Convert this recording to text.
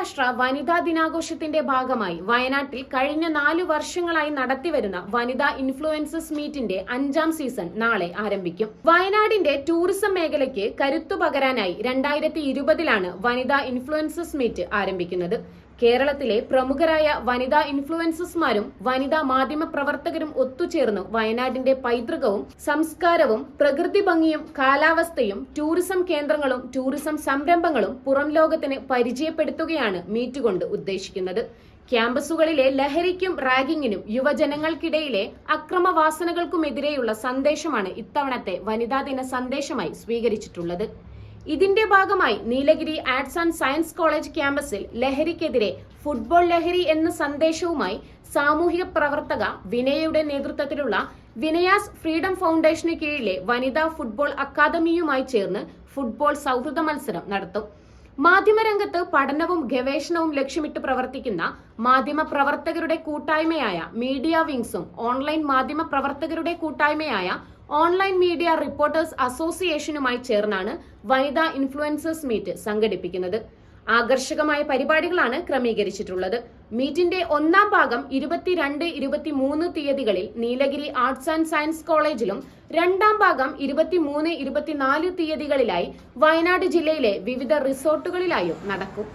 അന്താരാഷ്ട്ര വനിതാ ദിനാഘോഷത്തിന്റെ ഭാഗമായി വയനാട്ടിൽ കഴിഞ്ഞ നാലു വർഷങ്ങളായി നടത്തിവരുന്ന വനിതാ ഇൻഫ്ലുവൻസസ് മീറ്റിന്റെ അഞ്ചാം സീസൺ നാളെ ആരംഭിക്കും. വയനാടിന്റെ ടൂറിസം മേഖലയ്ക്ക് കരുത്തു പകരാനായി രണ്ടായിരത്തി ഇരുപതിലാണ് വനിതാ ഇൻഫ്ലുവൻസസ് മീറ്റ് ആരംഭിക്കുന്നത്. കേരളത്തിലെ പ്രമുഖരായ വനിതാ ഇൻഫ്ലുവൻസേഴ്സ്മാരും വനിതാ മാധ്യമ പ്രവർത്തകരും ഒത്തുചേർന്ന് വയനാടിന്റെ പൈതൃകവും സംസ്കാരവും പ്രകൃതി ഭംഗിയും കാലാവസ്ഥയും ടൂറിസം കേന്ദ്രങ്ങളും ടൂറിസം സംരംഭങ്ങളും പുറം ലോകത്തിന് പരിചയപ്പെടുത്തുകയാണ് മീറ്റ് കൊണ്ട് ഉദ്ദേശിക്കുന്നത്. ക്യാമ്പസുകളിലെ ലഹരിക്കും റാഗിങ്ങിനും യുവജനങ്ങൾക്കിടയിലെ അക്രമവാസനകൾക്കുമെതിരെയുള്ള സന്ദേശമാണ് ഇത്തവണത്തെ വനിതാ ദിന സന്ദേശമായി സ്വീകരിച്ചിട്ടുള്ളത്. ഇതിന്റെ ഭാഗമായി Nilgiri arts and science college ക്യാമ്പസിൽ ലഹരിക്കെതിരെ ഫുട്ബോൾ ലഹരി എന്ന സന്ദേശവുമായി സാമൂഹിക പ്രവർത്തക വിനയയുടെ നേതൃത്വത്തിലുള്ള വിനയാസ് ഫ്രീഡം ഫൗണ്ടേഷന് കീഴിലെ വനിതാ ഫുട്ബോൾ അക്കാദമിയുമായി ചേർന്ന് ഫുട്ബോൾ സൗഹൃദ മത്സരം നടത്തും. മാധ്യമരംഗത്ത് പഠനവും ഗവേഷണവും ലക്ഷ്യമിട്ട് പ്രവർത്തിക്കുന്ന മാധ്യമ പ്രവർത്തകരുടെ കൂട്ടായ്മയായ മീഡിയ വിങ്സും ഓൺലൈൻ മാധ്യമ പ്രവർത്തകരുടെ കൂട്ടായ്മയായ ഓൺലൈൻ മീഡിയ റിപ്പോർട്ടേഴ്സ് അസോസിയേഷനുമായി ചേർന്നാണ് വനിതാ ഇൻഫ്ലുവൻസേഴ്സ് മീറ്റ് സംഘടിപ്പിക്കുന്നത്. ആകർഷകമായ പരിപാടികളാണ് ക്രമീകരിച്ചിട്ടുള്ളത്. മീറ്റിന്റെ ഒന്നാം ഭാഗം ഇരുപത്തിരണ്ട് ഇരുപത്തിമൂന്ന് തീയതികളിൽ നീലഗിരി ആർട്സ് ആൻഡ് സയൻസ് കോളേജിലും രണ്ടാം ഭാഗം ഇരുപത്തിമൂന്ന് ഇരുപത്തിനാല് തീയതികളിലായി വയനാട് ജില്ലയിലെ വിവിധ റിസോർട്ടുകളിലായും നടക്കും.